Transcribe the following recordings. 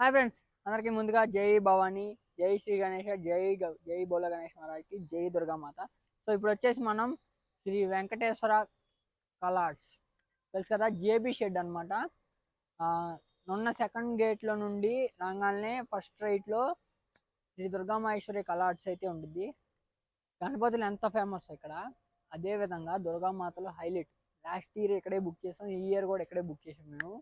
Hi friends అందరికీ ముందుగా జై భవానీ జై శ్రీ గణేష జై జై బోల గణేష్ మహారాజ్కి జై దుర్గామాత. సో ఇప్పుడు వచ్చేసి మనం శ్రీ వెంకటేశ్వర కలాట్స్ తెలుసు కదా జేబీ షెడ్ అనమాట నున్న సెకండ్ గేట్లో నుండి రాగానే ఫస్ట్ రైట్లో శ్రీ దుర్గామహేశ్వరి కలాట్స్ అయితే ఉంటుంది గణపతులు ఎంత ఫేమస్ ఇక్కడ? అదే విధంగా దుర్గామాతలో హైలైట్. లాస్ట్ ఇయర్ ఇక్కడే బుక్ చేసాం ఈ ఇయర్ కూడా ఇక్కడే బుక్ చేసాం మేము.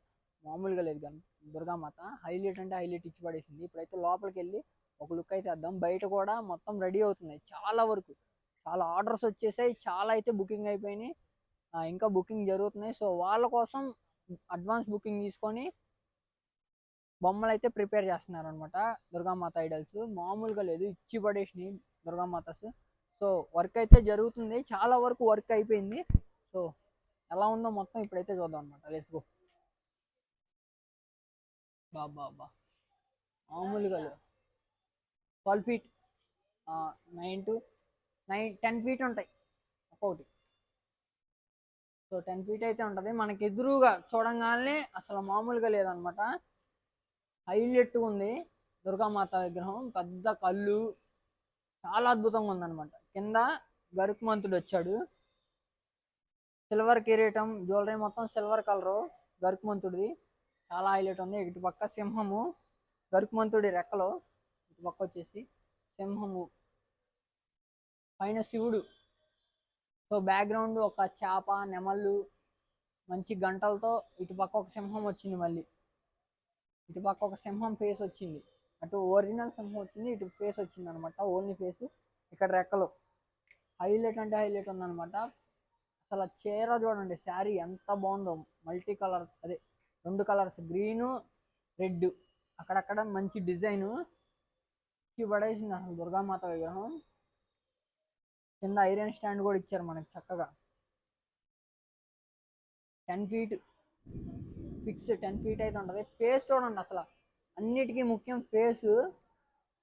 మామూలుగా లేదు కానీ దుర్గామాత హైలైట్ అంటే హైలైట్ ఇచ్చి పడేసింది. ఇప్పుడైతే లోపలికి వెళ్ళి ఒక లుక్ అయితే వేద్దాం. బయట కూడా మొత్తం రెడీ అవుతున్నాయి చాలా వరకు. చాలా ఆర్డర్స్ వచ్చేసాయి. చాలా అయితే బుకింగ్ అయిపోయినాయి. ఇంకా బుకింగ్ జరుగుతున్నాయి. సో వాళ్ళ కోసం అడ్వాన్స్ బుకింగ్ తీసుకొని బొమ్మలు అయితే ప్రిపేర్ చేస్తున్నారు అనమాట దుర్గామాత ఐడల్స్. మామూలుగా లేదు. ఇచ్చి పడేసినాయి దుర్గామాతస్ సో వర్క్ అయితే జరుగుతుంది. చాలా వరకు వర్క్ అయిపోయింది. సో ఎలా ఉందో మొత్తం ఇప్పుడైతే చూద్దాం అనమాట లెట్స్ గో బాబా బాబా మామూలుగా twelve feet nine to nine ten feet ఉంటాయి. ఒక్కొక్కటి. సో టెన్ ఫీట్ అయితే ఉంటుంది. మనకి ఎదురుగా చూడంగానే అసలు మామూలుగా లేదనమాట. హైలెట్ ఉంది. దుర్గామాత విగ్రహం పెద్ద కళ్ళు. చాలా అద్భుతంగా ఉందన్నమాట కింద గరుకుమంతుడు వచ్చాడు. సిల్వర్ కిరీటం జ్యువెలరీ మొత్తం సిల్వర్ కలరు గరుకుమంతుడిది. చాలా హైలైట్ ఉంది. ఇటు పక్క సింహము గరుకుమంతుడి రెక్కలు ఇటు పక్క వచ్చేసి సింహము. పైన శివుడు. సో బ్యాక్గ్రౌండ్ ఒక చేప నెమళ్ళు మంచి గంటలతో ఇటు పక్క ఒక సింహం వచ్చింది మళ్ళీ. ఇటు పక్క ఒక సింహం ఫేస్ వచ్చింది. అటు ఒరిజినల్ సింహం వచ్చింది ఇటు ఫేస్ వచ్చింది అనమాట ఓన్లీ ఫేస్ ఇక్కడ రెక్కలు. హైలైట్ అంటే హైలైట్ ఉందనమాట అసలు చీర చూడండి శారీ ఎంత బాగుందో. మల్టీ కలర్ అదే రెండు కలర్స్. గ్రీను రెడ్ అక్కడక్కడ మంచి డిజైన్ పడేసింది అసలు దుర్గామాత విగ్రహం. కింద ఐరన్ స్టాండ్ కూడా ఇచ్చారు మనకి చక్కగా. Ten feet. Fix ten feet అయితే ఉంటుంది. ఫేస్ చూడండి అసలు. అన్నిటికీ ముఖ్యం ఫేస్.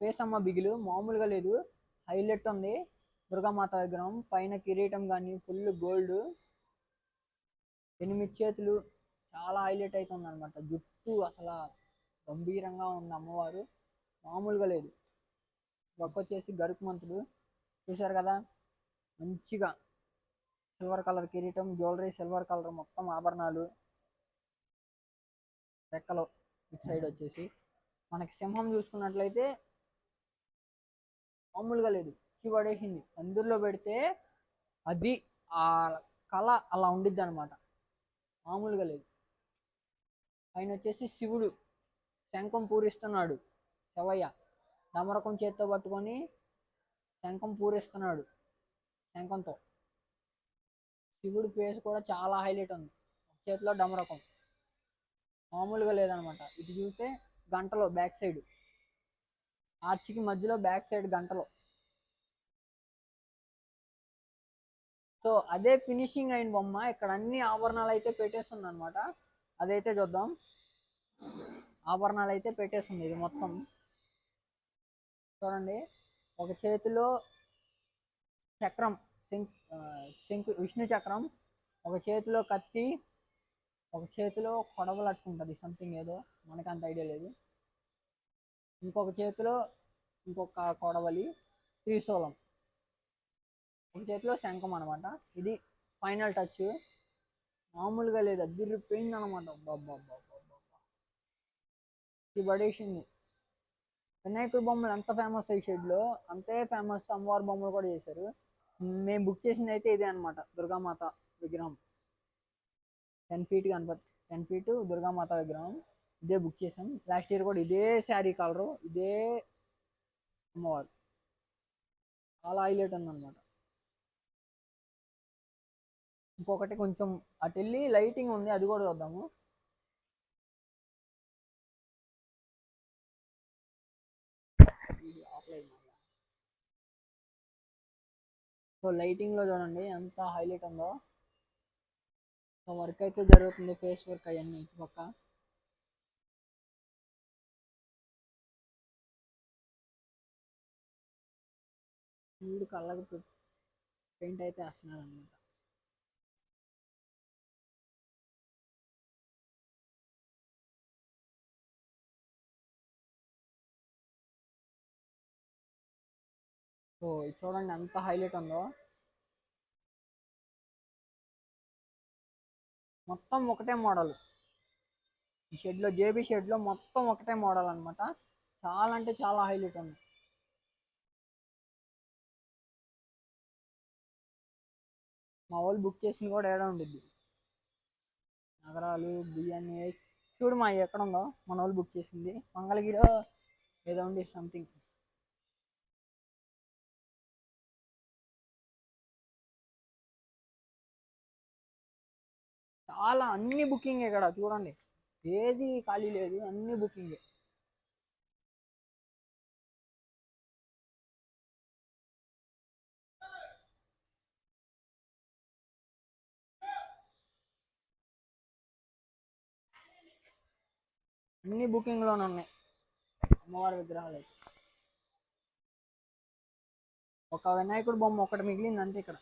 ఫేస్ అమ్మ బిగులు. మామూలుగా లేదు. హైలైట్ ఉంది. దుర్గామాత విగ్రహం. పైన కిరీటం కానీ ఫుల్ గోల్డ్. ఎనిమిది చేతులు. చాలా హైలైట్ అవుతుంది అనమాట జుట్టు అసలు గంభీరంగా ఉంది అమ్మవారు. మామూలుగా లేదు. ఒక్క వచ్చేసి గరుకుమంతుడు చూశారు కదా? మంచిగా సిల్వర్ కలర్ కిరీటం జ్యువెలరీ సిల్వర్ కలర్ మొత్తం ఆభరణాలు. రెక్కలు ఇటు సైడ్ వచ్చేసి. మనకి సింహం చూసుకున్నట్లయితే మామూలుగా లేదు. పడేసింది. అందులో పెడితే అది ఆ కళ అలా ఉండిద్ది అనమాట మామూలుగా లేదు. ఆయన వచ్చేసి శివుడు. శంఖం పూరిస్తున్నాడు. శవయ్య దమరకం చేత్తో పట్టుకొని శంఖం పూరిస్తున్నాడు శంఖంతో. శివుడు ఫేస్ కూడా చాలా హైలైట్ ఉంది. చేతిలో డమరకం మామూలుగా లేదనమాట. ఇటు చూస్తే గంటలో బ్యాక్ సైడ్. ఆర్చికి మధ్యలో బ్యాక్ సైడ్ గంటలో. సో అదే ఫినిషింగ్ అయిన బొమ్మ. ఇక్కడ అన్ని ఆభరణాలు అయితే పెట్టేస్తుంది అనమాట అదైతే చూద్దాం. ఆభరణాలు అయితే పెట్టేస్తుంది ఇది మొత్తం. చూడండి ఒక చేతిలో చక్రం శంకు ఆ, విష్ణు చక్రం ఒక చేతిలో కత్తి ఒక చేతిలో కొడవలు అట్టుకుంటుంది సంథింగ్ ఏదో. మనకు అంత ఐడియా లేదు. ఇంకొక చేతిలో ఇంకొక కొడవలి త్రిశూలం. ఒక చేతిలో శంఖం అనమాట ఇది ఫైనల్ టచ్ మామూలుగా లేదు. అదిరిపోయింది అనమాట ఇది పడేసింది. వినాయకుడి బొమ్మలు ఎంత ఫేమస్ ఈ షెడ్లో అంతే ఫేమస్ అమ్మవారి బొమ్మలు కూడా చేశారు. మేము బుక్ చేసింది అయితే ఇదే అనమాట దుర్గామాత విగ్రహం. Ten feet Ganapati ten feet Durgamata విగ్రహం. ఇదే బుక్ చేసాం. లాస్ట్ ఇయర్ కూడా ఇదే శారీ కలరు ఇదే అమ్మవారు. చాలా హైలైట్ ఉందన్నమాట. ఇంకొకటి కొంచెం అటు వెళ్ళి లైటింగ్ ఉంది అది కూడా చూద్దాము. సో లైటింగ్లో చూడండి ఎంత హైలైట్ ఉందో. సో వర్క్ అయితే జరుగుతుంది ఫేస్ వర్క్ అవన్నీ ఇటు పక్క. మూడు కళ్ళకు పెయింట్ అయితే వేస్తున్నారు అనమాట సో ఇది చూడండి ఎంత హైలైట్ ఉందో. మొత్తం ఒకటే మోడల్. ఈ షెడ్లో జేబీ షెడ్లో మొత్తం ఒకటే మోడల్ అన్నమాట. చాలా అంటే చాలా హైలైట్ ఉంది. మా వాళ్ళు బుక్ చేసింది కూడా ఏడా ఉండిద్ది. నగరాలు బియ్యాన్ని చూడు మా ఎక్కడ ఉందో మన వాళ్ళు బుక్ చేసింది. మంగళగిరిలో ఏదో ఉండి సంథింగ్ చాలా అన్ని బుకింగ్ ఇక్కడ చూడండి. ఏది ఖాళీ లేదు అన్ని బుకింగ్. అన్ని బుకింగ్లోనే ఉన్నాయి. అమ్మవారి విగ్రహాలు అయితే. ఒక వినాయకుడు బొమ్మ ఒకటి మిగిలింది అంతే ఇక్కడ.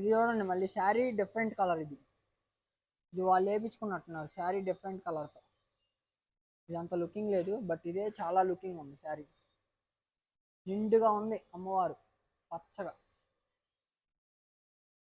ఇది చూడండి మళ్ళీ శారీ డిఫరెంట్ కలర్ ఇది. ఇది వాళ్ళు వేయించుకున్నట్టున్నారు శారీ డిఫరెంట్ కలర్తో ఇదంత లుకింగ్ లేదు బట్ ఇదే చాలా లుకింగ్ ఉంది శారీ. నిండుగా ఉంది అమ్మవారు పచ్చగా.